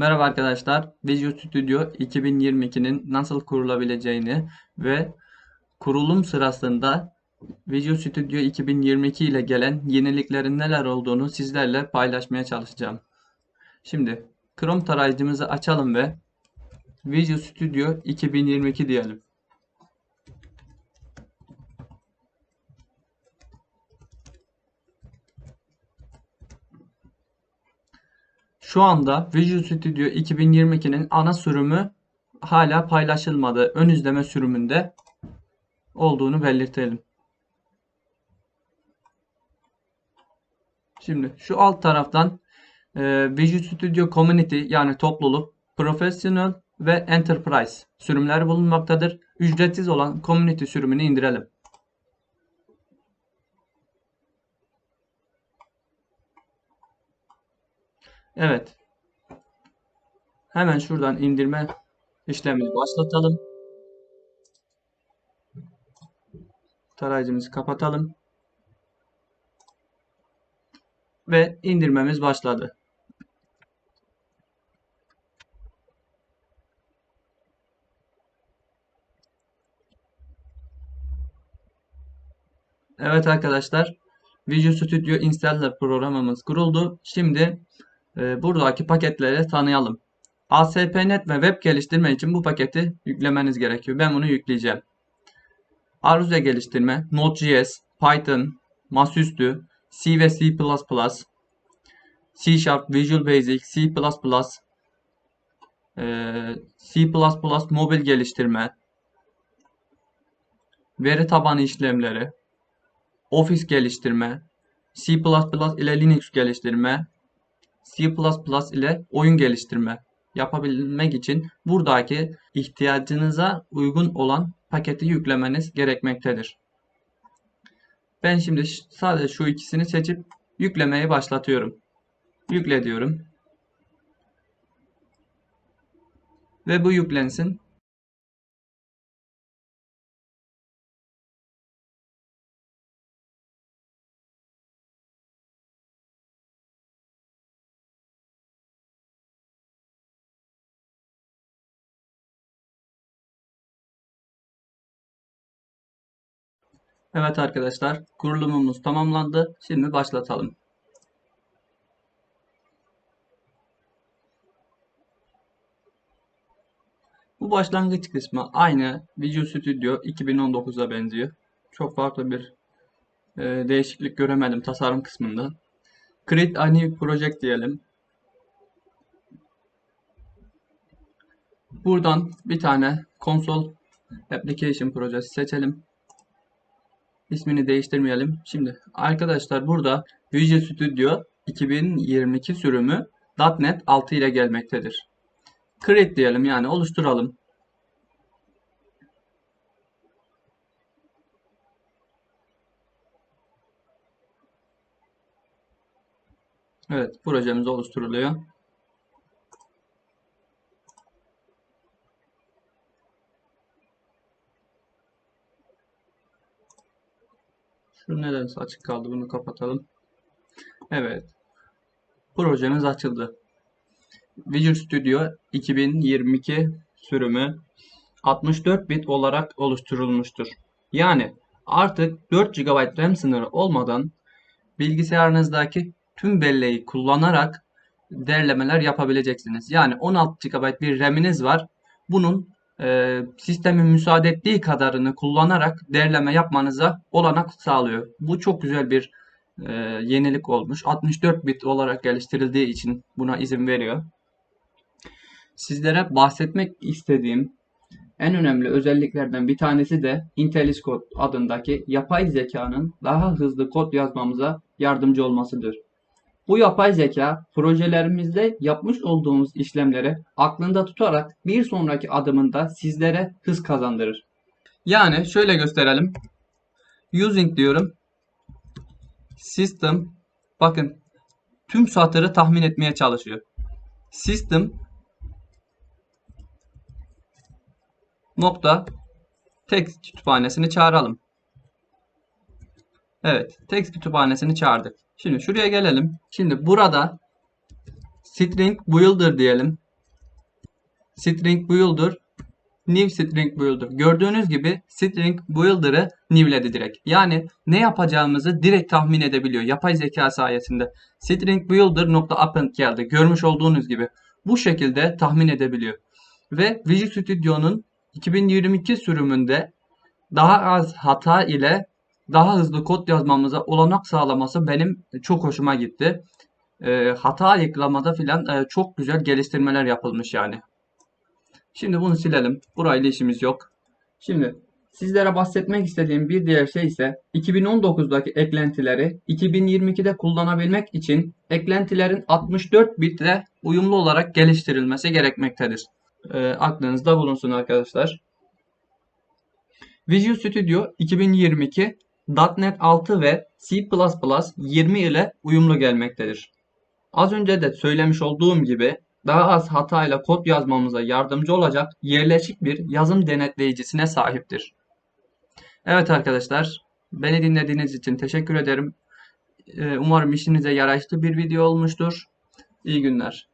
Merhaba arkadaşlar. Visual Studio 2022'nin nasıl kurulabileceğini ve kurulum sırasında Visual Studio 2022 ile gelen yeniliklerin neler olduğunu sizlerle paylaşmaya çalışacağım. Şimdi Chrome tarayıcımızı açalım ve Visual Studio 2022 diyelim. Şu anda Visual Studio 2022'nin ana sürümü hala paylaşılmadı. Ön izleme sürümünde olduğunu belirtelim. Şimdi şu alt taraftan e, Visual Studio Community yani topluluk, Professional ve Enterprise sürümleri bulunmaktadır. Ücretsiz olan Community sürümünü indirelim. Evet. Hemen şuradan indirme işlemini başlatalım. Tarayıcımızı kapatalım. Ve indirmemiz başladı. Evet arkadaşlar. Visual Studio Installer programımız kuruldu. Şimdi e, buradaki paketleri tanıyalım. ASP.NET ve web geliştirme için bu paketi yüklemeniz gerekiyor. Ben bunu yükleyeceğim. Arduino geliştirme, Node.js, Python, masaüstü, C ve C++, C Sharp, Visual Basic, C++, e, C++ mobil geliştirme, veri tabanı işlemleri, Office geliştirme, C++ ile Linux geliştirme, C++ ile oyun geliştirme yapabilmek için buradaki ihtiyacınıza uygun olan paketi yüklemeniz gerekmektedir. Ben şimdi sadece şu ikisini seçip yüklemeyi başlatıyorum. Yükle diyorum. Ve bu yüklensin. Evet arkadaşlar kurulumumuz tamamlandı. Şimdi başlatalım. Bu başlangıç kısmı aynı Visual Studio 2019'a benziyor. Çok farklı bir e, değişiklik göremedim tasarım kısmında. Create a new project diyelim. Buradan bir tane console application projesi seçelim. İsmini değiştirmeyelim. Şimdi arkadaşlar burada Visual Studio 2022 sürümü .NET 6 ile gelmektedir. Create diyelim yani oluşturalım. Evet projemiz oluşturuluyor. Şu nedense açık kaldı. Bunu kapatalım. Evet. Projemiz açıldı. Visual Studio 2022 sürümü 64 bit olarak oluşturulmuştur. Yani artık 4 GB RAM sınırı olmadan bilgisayarınızdaki tüm belleği kullanarak derlemeler yapabileceksiniz. Yani 16 GB bir RAM'iniz var. Bunun e, sistemin müsaade ettiği kadarını kullanarak derleme yapmanıza olanak sağlıyor. Bu çok güzel bir e, yenilik olmuş. 64 bit olarak geliştirildiği için buna izin veriyor. Sizlere bahsetmek istediğim en önemli özelliklerden bir tanesi de IntelliScode adındaki yapay zekanın daha hızlı kod yazmamıza yardımcı olmasıdır. Bu yapay zeka projelerimizde yapmış olduğumuz işlemleri aklında tutarak bir sonraki adımında sizlere hız kazandırır. Yani şöyle gösterelim. Using diyorum. System bakın tüm satırı tahmin etmeye çalışıyor. System nokta text kütüphanesini çağıralım. Evet, text kütüphanesini çağırdık. Şimdi şuraya gelelim. Şimdi burada string builder diyelim. string builder new string builder. Gördüğünüz gibi string builder'ı new'ledi direkt. Yani ne yapacağımızı direkt tahmin edebiliyor. Yapay zeka sayesinde. String builder.append geldi. Görmüş olduğunuz gibi. Bu şekilde tahmin edebiliyor. Ve Visual Studio'nun 2022 sürümünde daha az hata ile daha hızlı kod yazmamıza olanak sağlaması benim çok hoşuma gitti. E, hata ayıklamada filan e, çok güzel geliştirmeler yapılmış yani. Şimdi bunu silelim. Burayla işimiz yok. Şimdi sizlere bahsetmek istediğim bir diğer şey ise 2019'daki eklentileri 2022'de kullanabilmek için eklentilerin 64 bitle uyumlu olarak geliştirilmesi gerekmektedir. E, aklınızda bulunsun arkadaşlar. Visual Studio 2022 .NET 6 ve C++ 20 ile uyumlu gelmektedir. Az önce de söylemiş olduğum gibi daha az hatayla kod yazmamıza yardımcı olacak yerleşik bir yazım denetleyicisine sahiptir. Evet arkadaşlar, beni dinlediğiniz için teşekkür ederim. Umarım işinize yarayışlı bir video olmuştur. İyi günler.